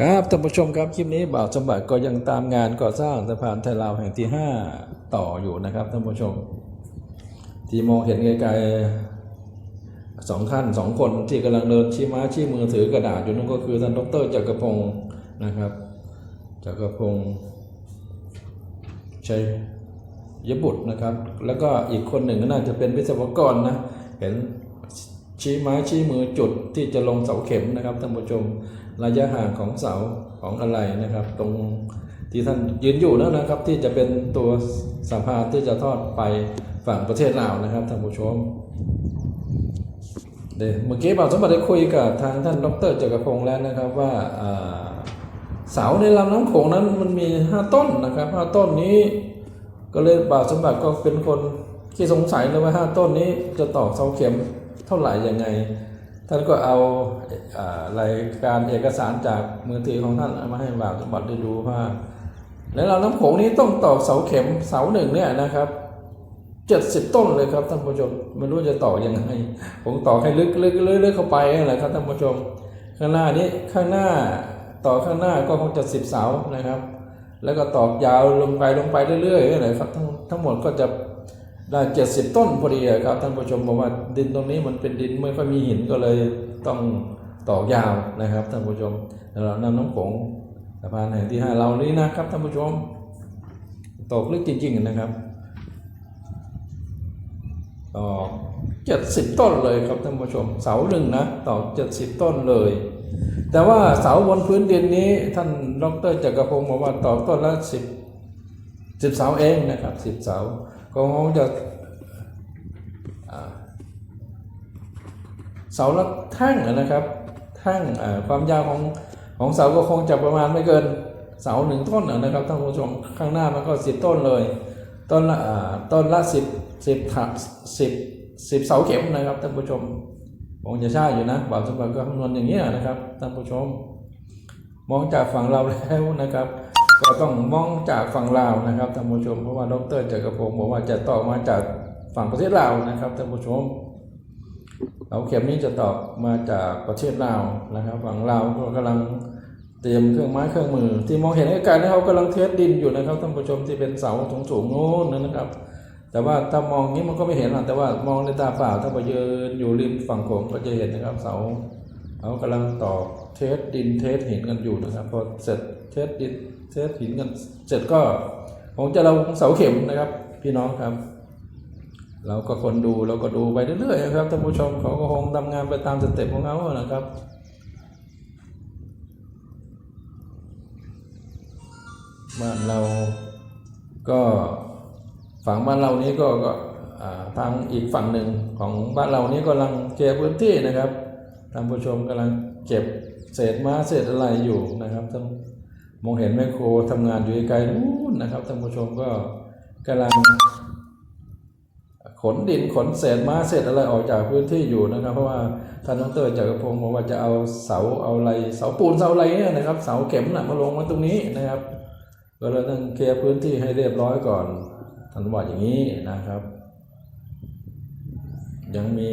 ครับท่านผู้ชมครับคลิปนี้บ่าวสมบัติก็ยังตามงานก่อสร้างสะพานไทยลาวแห่งที่ 5 ต่ออยู่นะครับท่านผู้ชม ที่มองเห็นไกลๆสองขั้นสองคนที่กำลังเดินชี้ม้าชี้มือถือกระดาษอยู่นั่นก็คือท่านดรจักรพงศ์นะครับจักรพงศ์ชัยยบุตรนะครับ แล้วก็อีกคนหนึ่งก็น่าจะเป็นวิศวกรนะเห็นชี้ไม้ชี้มือจุดที่จะลงเสาเข็มนะครับท่านผู้ชม ระยะห่างของเสาของอะไรนะครับ ตรงที่ท่านยืนอยู่นั่นนะครับ ที่จะเป็นตัวสะพานที่จะทอดไปฝั่งประเทศลาวนะครับท่านผู้ชมเดี๋ยวเมื่อกี้บ่าวสมบัติได้คุยกับทางท่านดรจักรพงศ์แล้วนะครับว่าเสาในลำน้ำโขงนั้นมันมี 5 ต้นนะครับ 5 ต้นนี้ ก็เลยบ่าวสมบัติก็เป็นคนที่สงสัยเลยว่าห้าต้นนี้จะตอกเสาเข็มเท่าไหร่ยังไง ท่านก็เอาอ่ารายการเอกสารจากมือถือของท่านมาให้บ่าวสมบัติได้ดูว่าในลำน้ำโขงนี้ต้องตอกเสาเข็มเสาหนึ่งเนี่ยนะครับเจ็ดสิบต้นเลยครับท่านผู้ชมไม่รู้จะต่อยังไงผมต่อให้ลึกลึกลึกเข้าไปนั่นแหละครับท่านผู้ชม ข้างหน้านี้ข้างหน้าต่อข้างหน้าก็คงจะสิบเสานะครับ แล้วก็ตอกยาวลงไปลงไปเรื่อยๆนี่แหละครับทั้งทั้งหมดก็จะ ได้เจ็ดสิบต้นพอดีครับท่านผู้ชมบอกว่าดินตรงนี้มันเป็นดินไม่ค่อยมีหินก็เลยต้องตอกยาวนะครับท่านผู้ชมแล้วเรานำน้ำโขงสะพานแห่งที่ห้าเรานี้นะครับท่านผู้ชมตกลึกจริง ๆนะครับตอกเจ็ดสิบต้นเลยครับท่านผู้ชม เสาหนึ่งนะตอกเจ็ดสิบต้นเลย แต่ว่าเสาบนพื้นดินนี้ ท่านดรจักรพงศ์บอกว่าต่อต้นละสิบสิบเสาเองนะครับสิบเสา ก็คงจะเสาละแท่งนะครับแท่งความยาวของของเสาก็คงจะประมาณไม่เกินเสาหนึ่งต้นนะครับท่านผู้ชมข้างหน้ามันก็สิบต้นเลย ต้นละต้นละสิบสิบถักสิบสิบเสาเข็มนะครับท่านผู้ชมคงจะใช่อยู่นะบาวสมบัติก็คำนวณอย่างนี้นะครับท่านผู้ชม มองจากฝั่งเราแล้วนะครับ ก็ต้องมองจากฝั่งลาวนะครับท่านผู้ชมเพราะว่าดรจักรพงศ์บอกว่าจะต่อมาจากฝั่งประเทศลาวนะครับท่านผู้ชมเอาเข็มนี้จะตอบมาจากประเทศลาวนะครับ ฝั่งลาวก็กำลังเตรียมเครื่องไม้เครื่องมือ ที่มองเห็นไกลๆนะเขากำลังเทสดินอยู่นะครับท่านผู้ชมที่เป็นเสาสูงๆโน้นนะครับ แต่ว่าถ้ามองนี้มันก็ไม่เห็นหรอกแต่ว่ามองในตาเปล่าถ้าไปยืนอยู่ริมฝั่งโขงก็จะเห็นนะครับเสาเขากำลังต่อเทสดินเทสหินกันอยู่นะครับพอเสร็จเทสดิน เทสหินกันเสร็จก็คงจะเราเสาเข็มนะครับ พี่น้องครับ เราก็คนดูเราก็ดูไปเรื่อยๆนะครับท่านผู้ชมเขาก็คงทำงานไปตามสเต็ปของเขานะครับบ้านเราก็ฝั่งบ้านเรานี้ก็ก็ทางอีกฝั่งหนึ่งของบ้านเรานี้กำลังเคลียร์พื้นที่นะครับท่านผู้ชมกำลังเก็บเศษม้าเศษอะไรอยู่นะครับท่าน มองเห็นแมคโครทำงานอยู่ไกลๆนู้นนะครับท่านผู้ชมก็กำลัง ขนดินขนเศษไม้เศษอะไรออกจากพื้นที่อยู่นะครับ เพราะว่าท่านดรจักรพงศ์บอกว่าจะเอาเสาเอาอะไรเสาปูนเสาอะไรเนี่ยนะครับ เสาเข็มน่ะมาลงมาตรงนี้นะครับ ก็เลยต้องเคลียร์พื้นที่ให้เรียบร้อยก่อนท่านว่าอย่างนี้นะครับ ยังมี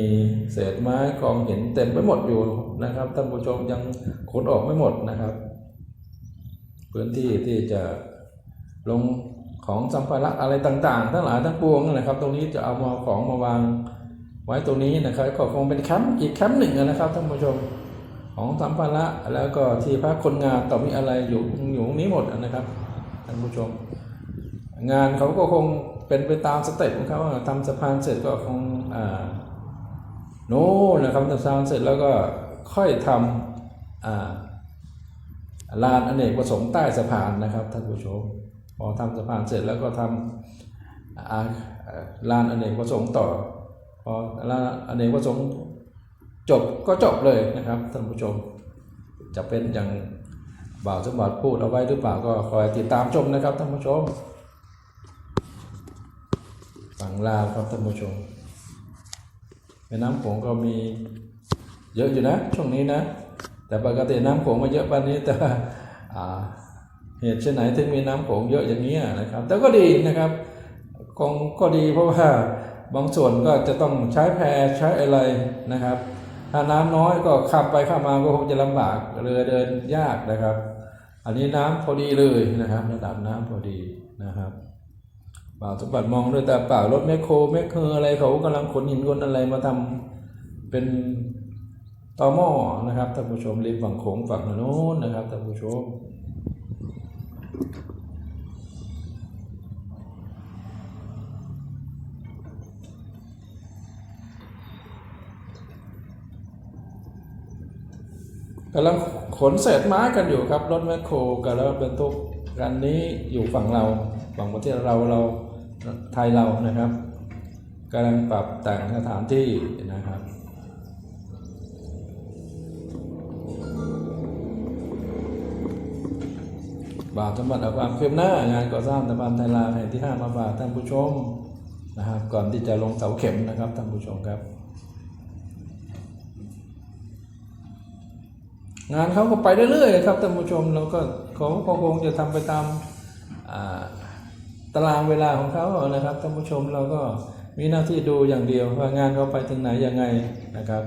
เศษไม้กองหินเต็มไปหมดอยู่นะครับท่านผู้ชมยังขนออกไม่หมดนะครับ พื้นที่ที่จะลงของสัมภาระอะไรต่างๆ ทั้งหลายทั้งปวงนะครับ ตรงนี้จะเอามาของมาวางไว้ตรงนี้นะครับ ก็คงเป็นแคมป์อีกแคมป์หนึ่งนะครับท่านผู้ชมของสัมภาระแล้วก็ที่พักคนงานต่อมีอะไรอยู่อยู่ตรงนี้หมดนะครับท่านผู้ชม งานเขาก็คงเป็นไปตามสเต็ปของเขาทำสะพานเสร็จก็คงอ่าโน่นนะครับทำสะพานเสร็จแล้วก็ค่อยทำอ่า ลานอเนกประสงค์ใต้สะพานนะครับท่านผู้ชมพอทำสะพานเสร็จแล้วก็ทำอ่าลานอเนกประสงค์ต่อพอลานอเนกประสงค์จบก็จบเลยนะครับท่านผู้ชม จะเป็นอย่างบ่าวสมบัติพูดเอาไว้หรือเปล่าก็คอยติดตามชมนะครับท่านผู้ชมฝั่งลาวครับท่านผู้ชมแม่น้ำโขงก็มีเยอะอยู่นะช่วงนี้นะ แต่ปกติน้ำโขงมาเยอะปานนี้แต่เหตุเช่นไหนถึงมีน้ำโขงเยอะอย่างนี้นะครับ แต่ก็ดีนะครับคงก็ดีเพราะว่าบางส่วนก็จะต้องใช้แพใช้อะไรนะครับ ถ้าน้ำน้อยก็ขับไปขับมาก็คงจะลำบากเรือเดินยากนะครับ อันนี้น้ำพอดีเลยนะครับระดับน้ำพอดีนะครับบ่าวสมบัติมองด้วยตาเปล่ารถแมคโครแมคเคอร์อะไรเขากำลังขนหินขนอะไรมาทำเป็น ต่อหม้อนะครับท่านผู้ชมริมฝั่งโขงฝั่งโน้นนะครับท่านผู้ชมกำลังขนเศษไม้กันอยู่ครับรถแมคโครกับรถบรรทุกคันนี้อยู่ฝั่งเราฝั่งประเทศเราเราไทยเรานะครับกำลังปรับแต่งสถานที่นะครับ บาทสมบัติอาความคืบหน้างานก่อสร้างสะพานไทยลาวแห่งที่5มาฝากท่านผู้ชมนะครับก่อนที่จะลงเสาเข็มนะครับท่านผู้ชมครับ งานเขาก็ไปเรื่อยๆครับท่านผู้ชมเราก็เขาก็คงจะทำไปตามาตารางเวลาของเขานะครับท่านผู้ชมเราก็มีหน้าที่ดูอย่างเดียวว่างานเขาไปถึงไหนยังไงนะครับ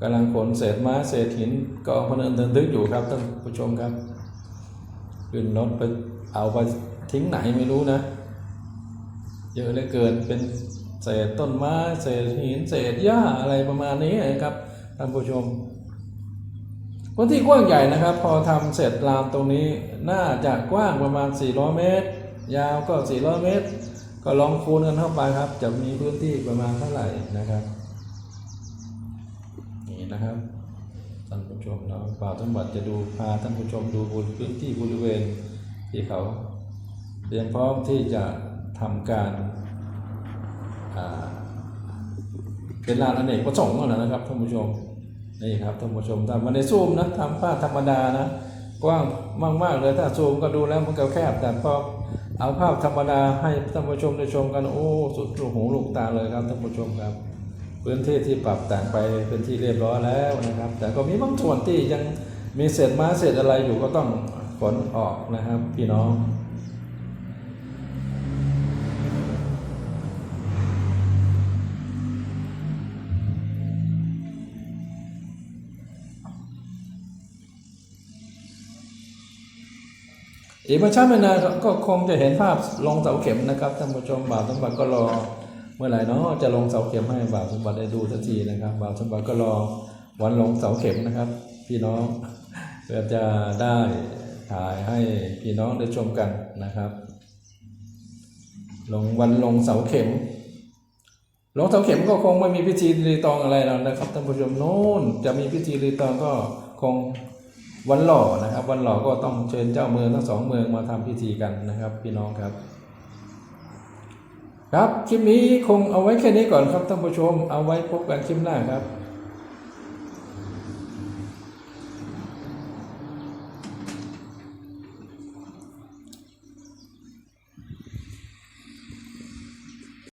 กำลังขนเศษไม้เศษหินกองพนันเดินทึกอยู่ครับท่านผู้ชมครับขึ้นรถไปเอาไปทิ้งไหนไม่รู้นะ เยอะเหลือเกินเป็นเศษต้นไม้เศษหินเศษหญ้าอะไรประมาณนี้นะครับท่านผู้ชมพื้นที่กว้างใหญ่นะครับ พอทำเสร็จลานตรงนี้น่าจะกว้างประมาณ 400 เมตร ยาวก็ 400 เมตร ก็ลองคูณกันเข้าไปครับ จะมีพื้นที่ประมาณเท่าไหร่นะครับ นะครับท่านผู้ชมเราป่าวทั้งหมดจะดูพาท่านผู้ชมดูบนพื้นที่บริเวณที่เขาเตรียมพร้อมที่จะทำการเป็นลานอเนกประสงค์นะครับท่านผู้ชมนี่ครับท่านผู้ชมทำมาในซูมนะทำภาธรรมดานะกว้างมากๆเลยถ้าซูมก็ดูแล้วมันก็แคบแต่พอเอาภาพธรรมดาให้ท่านผู้ชมได้ชมกันโอ้สุดลูกหูลูกตาเลยครับท่านผู้ชมครับ พื้นที่ที่ปรับแต่งไปเป็นที่เรียบร้อยแล้วนะครับ แต่ก็มีบางส่วนที่ยังมีเศษไม้เศษอะไรอยู่ก็ต้องขนออกนะครับ พี่น้องอีกไม่ช้าไม่นานก็คงจะเห็นภาพลงเสาเข็มนะครับท่านผู้ชมบ่าวสมบัติก็รอ เมื่อไหร่เนาะจะลงเสาเข็มให้บ่าวสมบัติได้ดูสักทีนะครับบ่าวสมบัติก็รอวันลงเสาเข็มนะครับ พี่น้องเพื่อจะได้ถ่ายให้พี่น้องได้ชมกันนะครับ ลงวันลงเสาเข็มลงเสาเข็มก็คงไม่มีพิธีรีตองอะไรแล้วนะครับท่านผู้ชมโน่นจะมีพิธีรีตองก็คงวันหล่อนะครับ วันหล่อก็ต้องเชิญเจ้าเมืองทั้งสองเมืองมาทำพิธีกันนะครับ พี่น้องครับ ครับคลิปนี้คงเอาไว้แค่นี้ก่อนครับท่านผู้ชมเอาไว้พบกันคลิปหน้าครับ